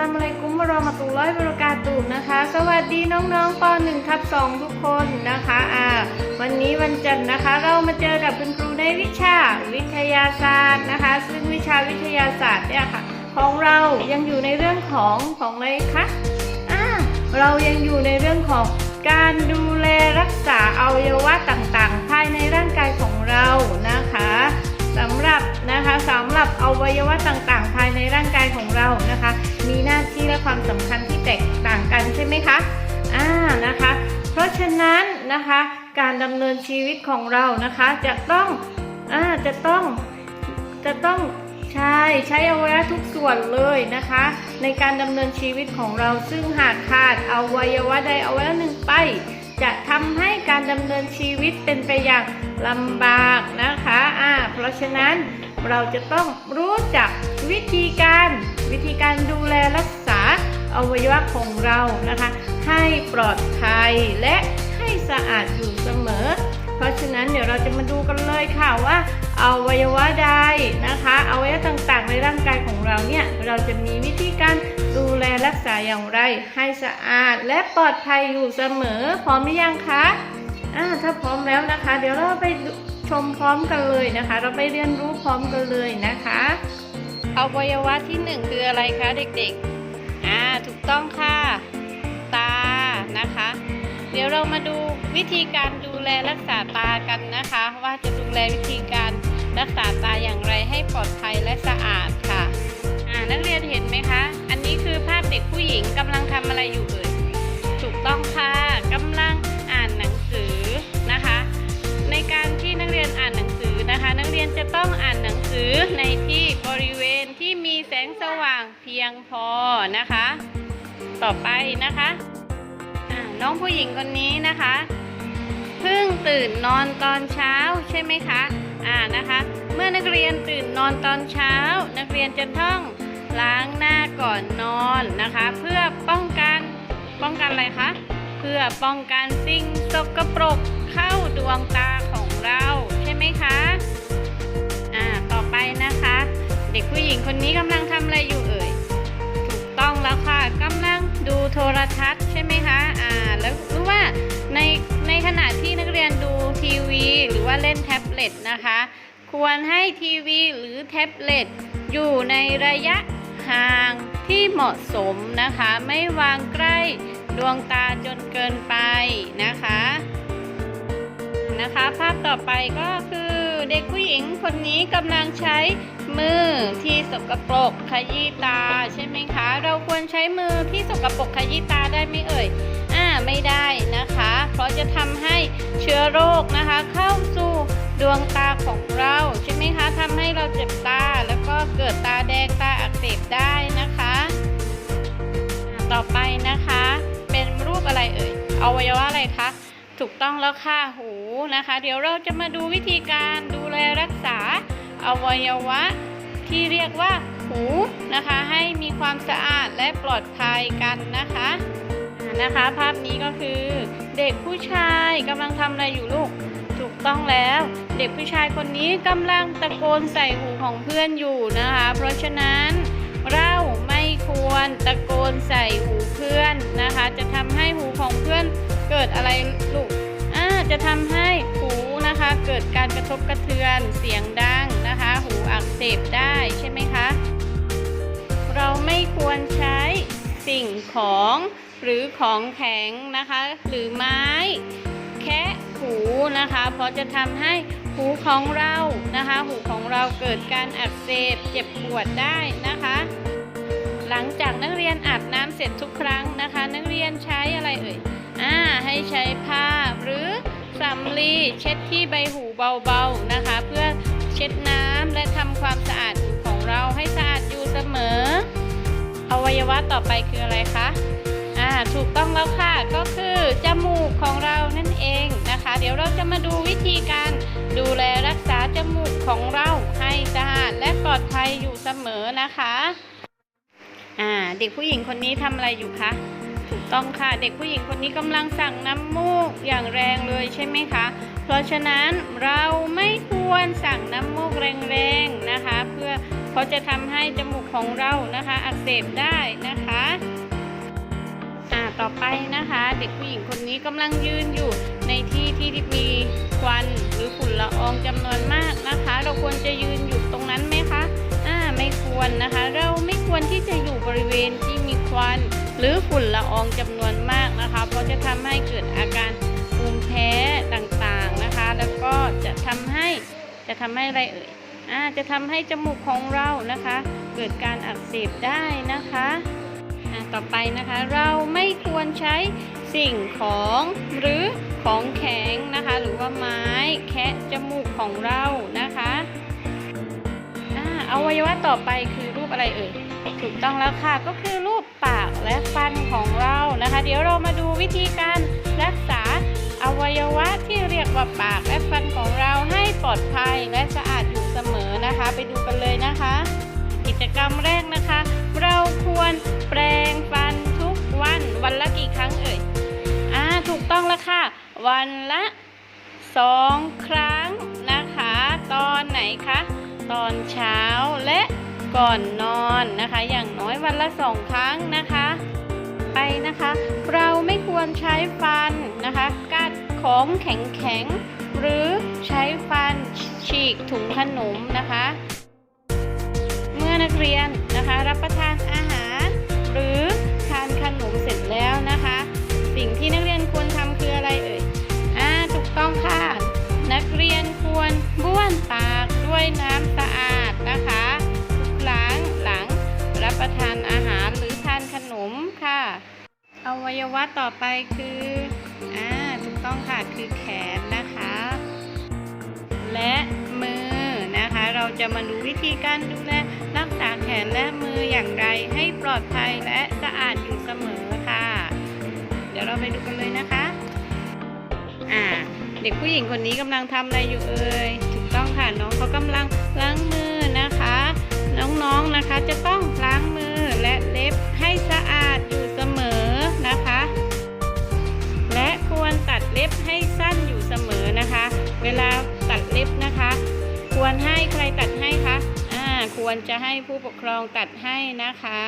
ลามอะลัยกุมวะเราะมะตุลลอฮิวะบรากาตุนะคะ สวัสดีน้องๆป .1 ทับ2ทุกคนนะคะอ่าวันนี้วันจันทร์นะคะ เรามาเจอกับคุณครูในวิชาวิทยาศาสตร์นะคะ ซึ่งวิชาวิทยาศาสตร์เนี่ยค่ะ ของเรายังอยู่ในเรื่องของของอะไรคะอ่าเรายังอยู่ในเรื่องของการดูแลรักษาอวัยวะต่างๆ ภายในร่างกายของเรานะคะ สำหรับนะคะสำหรับอวัยวะต่างๆ ภายในร่างกายของเรานะคะ มีหน้าที่และความสำคัญที่แตกต่างกันใช่ไหมคะอ่านะคะ เพราะฉะนั้นนะคะการดำเนินชีวิตของเรานะคะจะต้องอ่าจะต้องจะต้องใช้ใช้อวัยวะทุกส่วนเลยนะคะ ในการดำเนินชีวิตของเราซึ่งหากขาดอวัยวะใดอวัยวะหนึ่งไป จะทำให้การดำเนินชีวิตเป็นไปอย่างลำบากนะคะอ่าเพราะฉะนั้นเราจะต้องรู้จักวิธีการวิธีการดูแลรักษาอวัยวะของเรานะคะ ให้ปลอดภัยและให้สะอาดอยู่เสมอ เพราะฉะนั้นเดี๋ยวเราจะมาดูกันเลยค่ะว่าอวัยวะใดนะคะอวัยวะต่างๆในร่างกายของเราเนี่ยเราจะมีวิธีการ ดูแลรักษาอย่างไรให้สะอาดและปลอดภัยอยู่เสมอ พร้อมหรือยังคะอ่าถ้าพร้อมแล้วนะคะ เดี๋ยวเราไปชมพร้อมกันเลยนะคะ เราไปเรียนรู้พร้อมกันเลยนะคะอวัยวะที่หนึ่งคืออะไรคะเด็กๆอ่าถูกต้องค่ะ ตานะคะ เดี๋ยวเรามาดูวิธีการดูแลรักษาตากันนะคะ ว่าจะดูแลวิธีการรักษาตาอย่างไรให้ปลอดภัยและสะอาดค่ะอ่านักเรียนเห็นไหมคะ นี้คือภาพเด็กผู้หญิงกำลังทำอะไรอยู่เอ่ยถูกต้องค่ะกำลังอ่านหนังสือนะคะ ในการที่นักเรียนอ่านหนังสือนะคะ นักเรียนจะต้องอ่านหนังสือในที่บริเวณที่มีแสงสว่างเพียงพอนะคะ ต่อไปนะคะอ่าน้องผู้หญิงคนนี้นะคะเพิ่งตื่นนอนตอนเช้าใช่ไหมคะอ่านะคะ เมื่อนักเรียนตื่นนอนตอนเช้า นักเรียนจะต้อง ล้างหน้าก่อนนอนนะคะ เพื่อป้องกันป้องกันอะไรคะ เพื่อป้องกันสิ่งสกปรกเข้าดวงตาของเราใช่ไหมคะอ่าต่อไปนะคะ เด็กผู้หญิงคนนี้กำลังทำอะไรอยู่เอ่ยถูกต้องแล้วค่ะกำลังดูโทรทัศน์ใช่ไหมคะอ่าแล้วรู้ว่าในในขณะที่นักเรียนดูทีวี หรือว่าเล่นแท็บเล็ตนะคะ ควรให้ทีวีหรือแท็บเล็ตอยู่ในระยะางที่เหมาะสมนะคะ ไม่วางใกล้ดวงตาจนเกินไปนะคะนะคะ ภาพต่อไปก็คือเด็กผู้หญิงคนนี้กำลังใช้มือที่สกปรกขยี้ตาใช่ไหมคะ เราควรใช้มือที่สกปรกขยี้ตาได้ไหมเอ่ยอ่าไม่ได้นะคะ เพราะจะทำให้เชื้อโรคนะคะเข้าสู่ ดวงตาของเราใช่ไหมคะทำให้เราเจ็บตาแล้วก็เกิดตาแดงตาอักเสบได้นะคะต่อไปนะคะ เป็นรูปอะไรเอ่ยอวัยวะอะไรคะถูกต้องแล้วค่ะหูนะคะ เดี๋ยวเราจะมาดูวิธีการดูแลรักษาอวัยวะที่เรียกว่าหูนะคะ ให้มีความสะอาดและปลอดภัยกันนะคะนะคะ ภาพนี้ก็คือเด็กผู้ชายกำลังทำอะไรอยู่ลูกถูกต้องแล้ว เด็กผู้ชายคนนี้กำลังตะโกนใส่หูของเพื่อนอยู่นะคะ เพราะฉะนั้นเราไม่ควรตะโกนใส่หูเพื่อนนะคะ จะทำให้หูของเพื่อนเกิดอะไรลูกอ่าจะทำให้หูนะคะ เกิดการกระทบกระเทือนเสียงดังนะคะ หูอักเสบได้ใช่ไหมคะ เราไม่ควรใช้สิ่งของหรือของแข็งนะคะ หรือไม้ แคะหูนะคะ เพราะจะทำให้ หูของเรานะคะ หูของเราเกิดการอักเสบเจ็บปวดได้นะคะ หลังจากนักเรียนอาบน้ำเสร็จทุกครั้งนะคะ นักเรียนใช้อะไรเอ่ยอ่าให้ใช้ผ้าหรือสำลีเช็ดที่ใบหูเบาๆนะคะ เพื่อเช็ดน้ำและทำความสะอาดหูของเราให้สะอาดอยู่เสมอ อวัยวะต่อไปคืออะไรคะอ่าถูกต้องแล้วค่ะก็คือจมูกของเรานั่นเอง เดี๋ยวเราจะมาดูวิธีการดูแลรักษาจมูกของเราให้สะอาดและปลอดภัยอยู่เสมอนะคะอ่าเด็กผู้หญิงคนนี้ทำอะไรอยู่คะถูกต้องค่ะเด็กผู้หญิงคนนี้กำลังสั่งน้ำมูกอย่างแรงเลยใช่ไหมคะ เพราะฉะนั้นเราไม่ควรสั่งน้ำมูกแรงๆนะคะ เพื่อเพราะจะทำให้จมูกของเรานะคะ อักเสบได้นะคะอ่าต่อไปนะคะ เด็กผู้หญิงคนนี้กำลังยืนอยู่ ในที่ที่มีควันหรือฝุ่นละอองจำนวนมากนะคะ เราควรจะยืนอยู่ตรงนั้นไหมคะอ่าไม่ควรนะคะ เราไม่ควรที่จะอยู่บริเวณที่มีควันหรือฝุ่นละอองจำนวนมากนะคะ เพราะจะทำให้เกิดอาการภูมิแพ้ต่างๆนะคะ แล้วก็จะทำให้จะทำให้อะไรเอ่ยอ่าจะทำให้จมูกของเรานะคะ เกิดการอักเสบได้นะคะอ่าต่อไปนะคะเราไม่ควรใช้ สิ่งของหรือของแข็งนะคะ หรือว่าไม้แคะจมูกของเรานะคะอ่าอวัยวะต่อไปคือรูปอะไรเอ่ยถูกต้องแล้วค่ะก็คือรูปปากและฟันของเรานะคะ เดี๋ยวเรามาดูวิธีการรักษาอวัยวะที่เรียกว่าปากและฟันของเราให้ปลอดภัยและสะอาดอยู่เสมอนะคะ ไปดูกันเลยนะคะ กิจกรรมแรกนะคะ เราควรแปรงฟันทุกวันวันละกี่ครั้งเอ่ย ถูกต้องแล้วค่ะ วันละสองครั้งนะคะ ตอนไหนคะ ตอนเช้าและก่อนนอนนะคะ อย่างน้อยวันละสองครั้งนะคะ ไปนะคะ เราไม่ควรใช้ฟันนะคะกัดของแข็งๆ หรือใช้ฟันฉีกถุงขนมนะคะ เมื่อนักเรียนนะคะรับประทาน น้ำสะอาดนะคะทุกครั้งหลังรับประทานอาหารหรือทานขนมค่ะ อวัยวะต่อไปคืออ่าถูกต้องค่ะคือแขนนะคะ และมือนะคะ เราจะมาดูวิธีการดูแลรักษาแขนและมืออย่างไรให้ปลอดภัยและสะอาดอยู่เสมอค่ะ เดี๋ยวเราไปดูกันเลยนะคะ อ่า เด็กผู้หญิงคนนี้กำลังทำอะไรอยู่เอ่ย ต้องค่ะน้องเขากำลังล้างมือนะคะ น้องๆนะคะจะต้องล้างมือและเล็บให้สะอาดอยู่เสมอนะคะ และควรตัดเล็บให้สั้นอยู่เสมอนะคะ เวลาตัดเล็บนะคะ ควรให้ใครตัดให้คะอ่าควรจะให้ผู้ปกครองตัดให้นะคะ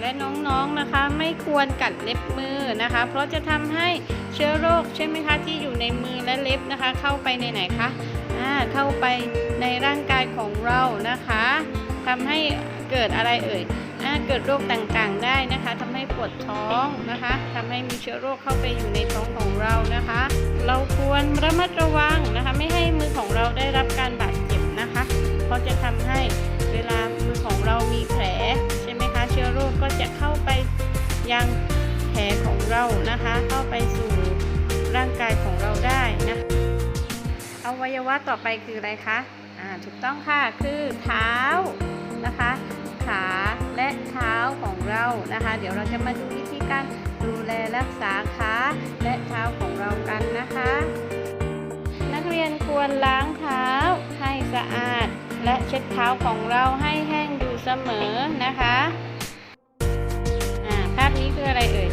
และน้องๆนะคะไม่ควรกัดเล็บมือนะคะ เพราะจะทำให้เชื้อโรคใช่ไหมคะที่อยู่ในมือและเล็บนะคะ เข้าไปในไหนคะ เข้าไปในร่างกายของเรานะคะทำให้เกิดอะไรเอ่ยเกิดโรคต่างๆได้นะคะทำให้ปวดท้องนะคะทำให้มีเชื้อโรคเข้าไปอยู่ในท้องของเรานะคะ เราควรระมัดระวังนะคะ ไม่ให้มือของเราได้รับการบาดเจ็บนะคะ เพราะจะทำให้เวลามือของเรามีแผลใช่ไหมคะ เชื้อโรคก็จะเข้าไปยังแผลของเรานะคะ เข้าไปสู่ร่างกายของเรา อวัยวะต่อไปคืออะไรคะอ่าถูกต้องค่ะคือเท้านะคะ ขาและเท้าของเรานะคะ เดี๋ยวเราจะมาดูวิธีการดูแลรักษาขาและเท้าของเรากันนะคะ นักเรียนควรล้างเท้าให้สะอาด และเช็ดเท้าของเราให้แห้งอยู่เสมอนะคะอ่าภาพนี้คืออะไรเอ่ย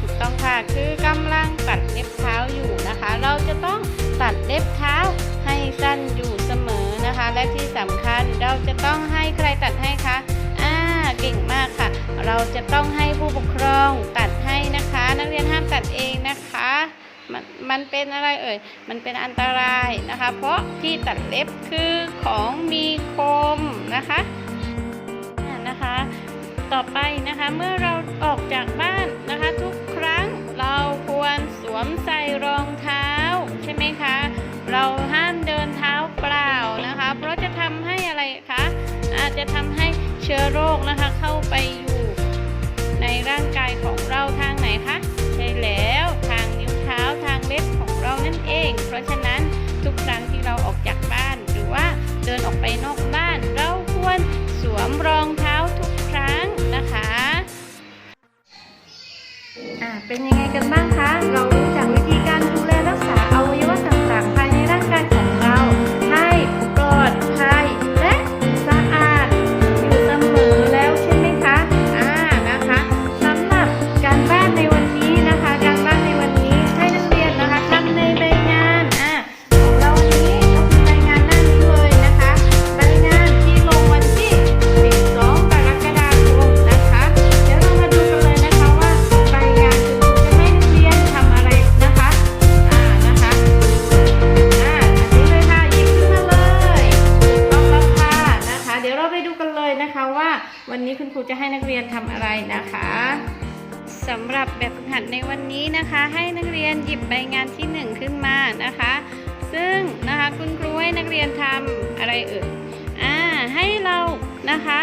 ถูกต้องค่ะคือกำลังตัดเล็บเท้าอยู่นะคะ เราจะต้อง ตัดเล็บเท้าให้สั้นอยู่เสมอนะคะ และที่สำคัญเราจะต้องให้ใครตัดให้คะอ่าเก่งมากค่ะ เราจะต้องให้ผู้ปกครองตัดให้นะคะ นักเรียนห้ามตัดเองนะคะมันมันเป็นอะไรเอ่ย มันเป็นอันตรายนะคะ เพราะที่ตัดเล็บคือของมีคมนะคะอ่านะคะ ต่อไปนะคะเมื่อเราออกจากบ้านนะคะ ทุกครั้งเราควรสวมใส่รองเท้า ไหมคะ เราห้ามเดินเท้าเปล่านะคะ เพราะจะทำให้อะไรคะ อาจจะทำให้เชื้อโรคนะคะเข้าไปอยู่ในร่างกายของเราทางไหนคะใช่แล้วทางนิ้วเท้าทางเล็บของเรานั่นเอง เพราะฉะนั้นทุกครั้งที่เราออกจากบ้านหรือว่าเดินออกไปนอกบ้าน เราควรสวมรองเท้าทุกครั้งนะคะอ่าเป็นยังไงกันบ้างคะ เรารู้จักวิธี คุณครูให้นักเรียนทำอะไรเอ่ยอ่าให้เรานะคะ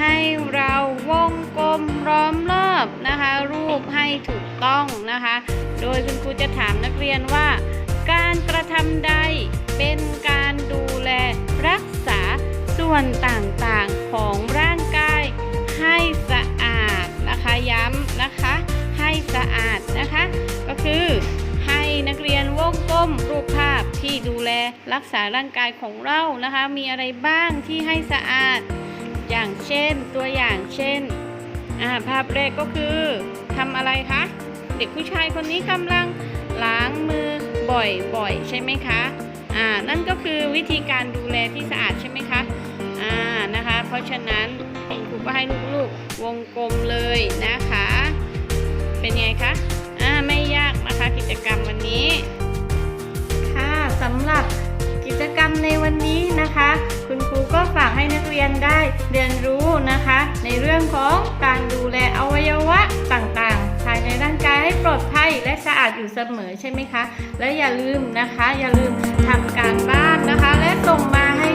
ให้เราวงกลมล้อมรอบนะคะ รูปให้ถูกต้องนะคะ โดยคุณครูจะถามนักเรียนว่า การกระทำใดเป็นการดูแลรักษาส่วนต่างๆของร่างกายให้สะ รักษาร่างกายของเรานะคะ มีอะไรบ้างที่ให้สะอาดอย่างเช่นตัวอย่างเช่นภาพแรกก็คือทำอะไรคะ เด็กผู้ชายคนนี้กำลังล้างมือบ่อยๆ ใช่ไหมคะอ่านั่นก็คือวิธีการดูแลที่สะอาดใช่ไหมคะอ่านะคะ เพราะฉะนั้นครูก็ให้ลูกๆวงกลมเลยนะคะ เป็นไงคะอ่าไม่ยากนะคะกิจกรรมวันนี้ ค่ะสำหรับ จกรรมในวันนี้นะคะ คุณครูก็ฝากให้นักเรียนได้เรียนรู้นะคะ ในเรื่องของการดูแลอวัยวะต่างๆ ภายในร่างกายให้ปลอดภัยและสะอาดอยู่เสมอใช่ไหมคะ และอย่าลืมนะคะ อย่าลืมทำการบ้านนะคะ และส่งมาให้